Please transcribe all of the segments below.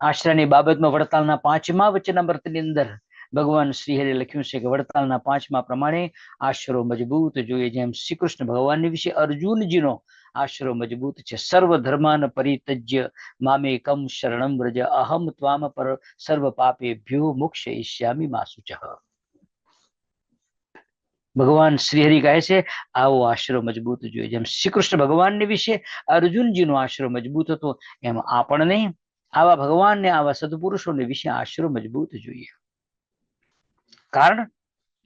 આશ્રયની બાબતમાં વડતાલના પાંચમા વચનામૃતની અંદર ભગવાન શ્રીહરે લખ્યું છે કે વડતાલના પાંચમા પ્રમાણે આશરો મજબૂત જોઈએ. જેમ શ્રી કૃષ્ણ ભગવાનની વિશે અર્જુનજીનો આશરો મજબૂત છે. સર્વ ધર્માન પરિતજ્ય મામે કમ શરણમ વ્રજ. અહમ ત્વામ પર સર્વ પાપે ભ્યો મોક્ષયિષ્યામિ માસુચ. ભગવાન શ્રીહરિ કહે છે, આવો આશરો મજબૂત જોઈએ. જેમ શ્રી કૃષ્ણ ભગવાનની વિશે અર્જુનજીનો આશરો મજબૂત હતો, એમ આપણને આવા ભગવાનને, આવા સદપુરુષોને વિશે આશરો મજબૂત જોઈએ. કારણ,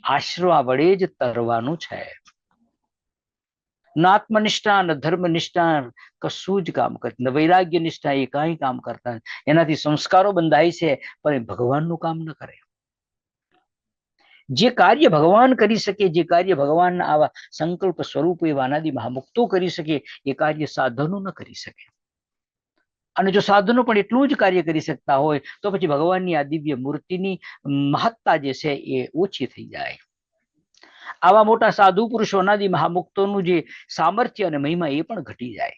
આશરો આ વડે જ તરવાનું છે. ન આત્મનિષ્ઠા, ન ધર્મનિષ્ઠા, કશું જ કામ કરતી ન વૈરાગ્ય નિષ્ઠા એ કાંઈ કામ કરતા નથી. એનાથી સંસ્કારો બંધાય છે, પણ એ ભગવાનનું કામ ન કરે. જે કાર્ય ભગવાન કરી શકે, જે કાર્ય ભગવાનના આવા સંકલ્પ સ્વરૂપ એવા અનાદિ મહામુક્તો કરી શકે, એ કાર્ય સાધનો ન કરી શકે. અને જો સાધનો પણ એટલું જ કાર્ય કરી શકતા હોય, તો પછી ભગવાનની આ દિવ્ય મૂર્તિની મહત્તા જે છે એ ઓછી થઈ જાય. આવા મોટા સાધુ પુરુષો અનાદિ મહામુક્તોનું જે સામર્થ્ય અને મહિમા એ પણ ઘટી જાય.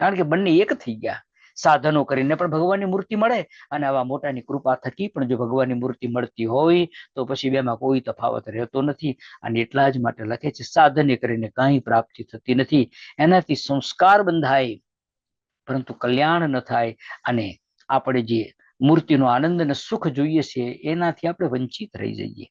કારણ કે બંને એક થઈ ગયા. સાધનો કરીને પણ ભગવાનની મૂર્તિ મળે અને આવા મોટાની કૃપા થકી પણ જો ભગવાનની મૂર્તિ મળતી હોય, તો પછી બેમાં કોઈ તફાવત રહેતો નથી અને એટલા જ માટે લખે છે, સાધને કરીને કાંઈ પ્રાપ્તિ થતી નથી. એનાથી સંસ્કાર બંધાય. પરંતુ કલ્યાણ ન થાય અને આપણે જે મૂર્તિનો આનંદ અને સુખ જોઈએ છે એનાથી આપણે વંચિત રહી જઈએ.